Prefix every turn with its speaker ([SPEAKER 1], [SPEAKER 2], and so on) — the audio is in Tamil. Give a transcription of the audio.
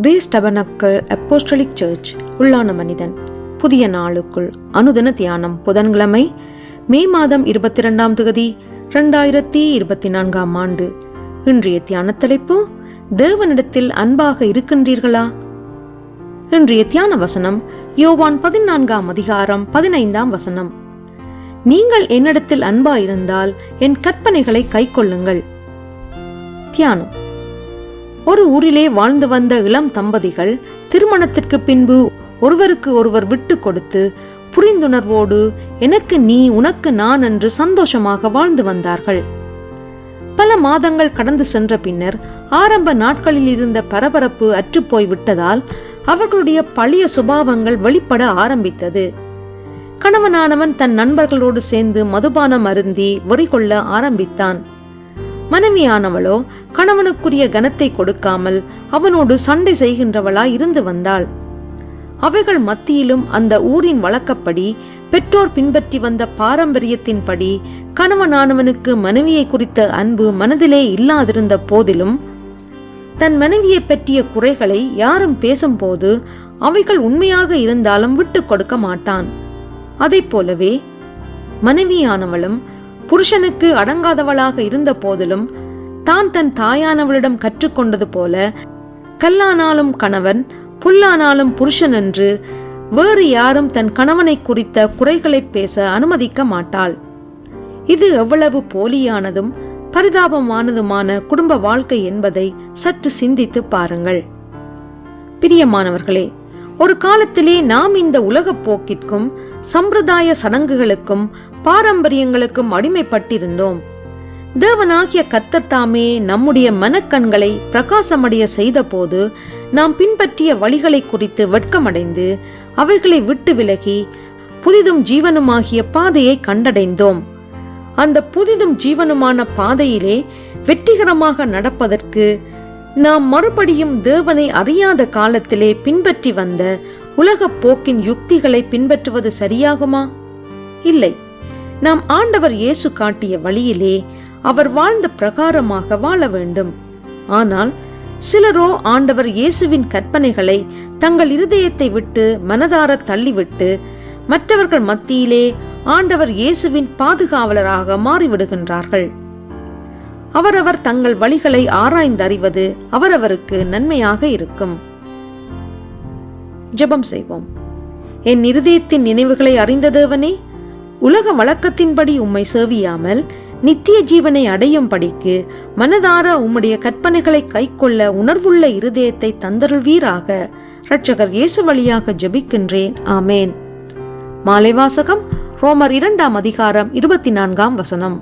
[SPEAKER 1] கிரேஸ் டபனக்கல் அப்போஸ்டலிக் சர்ச் உள்ளான மனிதன். புதிய நாளுக்குள் அனுதின தியானம் புதன்கிழமை மே மாதம் இருபத்தி ரெண்டாம் தொகுதி ரெண்டாயிரத்தி இருபத்தி நான்காம் ஆண்டு. இன்றைய தியான தலைப்பு தேவனிடத்தில் அன்பாக இருக்கின்றீர்களா? இன்றைய தியான வசனம் யோவான் பதினான்காம் அதிகாரம் பதினைந்தாம் வசனம். நீங்கள் என்னிடத்தில் அன்பாயிருந்தால் என் கற்பனைகளை கைக்கொள்ளுங்கள். தியானம். ஒரு ஊரிலே வாழ்ந்து வந்த இளம் தம்பதிகள் திருமணத்திற்கு பின்பு ஒருவருக்கு ஒருவர் விட்டு கொடுத்து புரிந்துணர்வோடு எனக்கு நீ உனக்கு நான் என்று சந்தோஷமாக வாழ்ந்து வந்தார்கள். பல மாதங்கள் கடந்து சென்ற பின்னர் ஆரம்ப நாட்களில் இருந்த பரபரப்பு அற்றுப்போய் விட்டதால் அவர்களுடைய பழைய சுபாவங்கள் வெளிப்பட ஆரம்பித்தது. கணவனானவன் தன் நண்பர்களோடு சேர்ந்து மதுபானம் அருந்தி வெறி கொள்ள ஆரம்பித்தான். மனைவியானவளோ கணவனுக்குரிய கனத்தை கொடுக்காமல் அவனோடு சண்டை செய்கின்றவளாய் இருந்து வந்தாள். அவைகள் மத்தியிலும் அந்த ஊரின் வழக்கப்படி பெற்றோர் பின்பற்றி வந்த பாரம்பரியத்தின்படி கணவனானவனுக்கு மனைவியை குறித்த அன்பு மனதிலே இல்லாதிருந்த போதிலும் தன் மனைவியை பற்றிய குறைகளை யாரும் பேசும்போது அவைகள் உண்மையாக இருந்தாலும் விட்டு கொடுக்க மாட்டான். அதைப் போலவே மனைவியானவளும் புருஷனுக்கு அடங்காதவளாக இருந்த போதிலும் தான் தன் தாயானவளிடம் கற்றுக்கொண்டது போல கல்லானாலும் கணவன் புல்லானாலும் புருஷன் என்று வேறு யாரும் தன் கணவனை குறித்த குறைகளை பேச அனுமதிக்க மாட்டாள். இது எவ்வளவு போலியானதும் பரிதாபமானதுமான குடும்ப வாழ்க்கை என்பதை சற்று சிந்தித்து பாருங்கள். பிரியமானவர்களே ஒரு காலத்திலே நாம் இந்த உலகப் போக்கிற்கும் சம்பிரதாய சடங்குகளுக்கும் பாரம்பரியங்களுக்கும் அடிமைப்பட்டிருந்தோம். தேவனாகிய கத்தத்தாமே நம்முடைய மனக்கண்களை பிரகாசமடைய செய்தபோது நாம் பின்பற்றிய வழிகளை குறித்து வெட்கமடைந்து அவைகளை விட்டு விலகி புதிதும் ஜீவனுமாகிய பாதையை கண்டடைந்தோம். அந்த புதிதும் ஜீவனுமான பாதையிலே வெற்றிகரமாக நடப்பதற்கு நாம் மறுபடியும் தேவனை அறியாத காலத்திலே பின்பற்றி வந்த உலகப் போக்கின் யுக்திகளை பின்பற்றுவது சரியாகுமா? இல்லை. நாம் ஆண்டவர் இயேசு காட்டிய வழியிலே அவர் வாழ்ந்த பிரகாரமாக வாழ வேண்டும். ஆனால் சிலரோ ஆண்டவர் இயேசுவின் கற்பனைகளை தங்கள் இருதயத்தை விட்டு மனதார தள்ளிவிட்டு மற்றவர்கள் மத்தியிலே ஆண்டவர் இயேசுவின் பாதுகாவலராக மாறிவிடுகின்றார்கள். அவரவர் தங்கள் வழிகளை ஆராய்ந்தறிவது அவரவருக்கு நன்மையாக இருக்கும். ஜெபம் செய்வோம். என் இருதயத்தின் நினைவுகளை அறிந்த தேவனே உலக வழக்கத்தின்படி உம்மை சேவியாமல் நித்திய ஜீவனை அடையும் படிக்கு மனதார உம்முடைய கற்பனைகளை கைக்கொள்ள உணர்வுள்ள இருதயத்தை தந்தருள்வீராக. இரட்சகர் இயேசு வழியாக ஜெபிக்கின்றேன். ஆமேன். மாலைவாசகம் ரோமர் இரண்டாம் அதிகாரம் இருபத்தி நான்காம் வசனம்.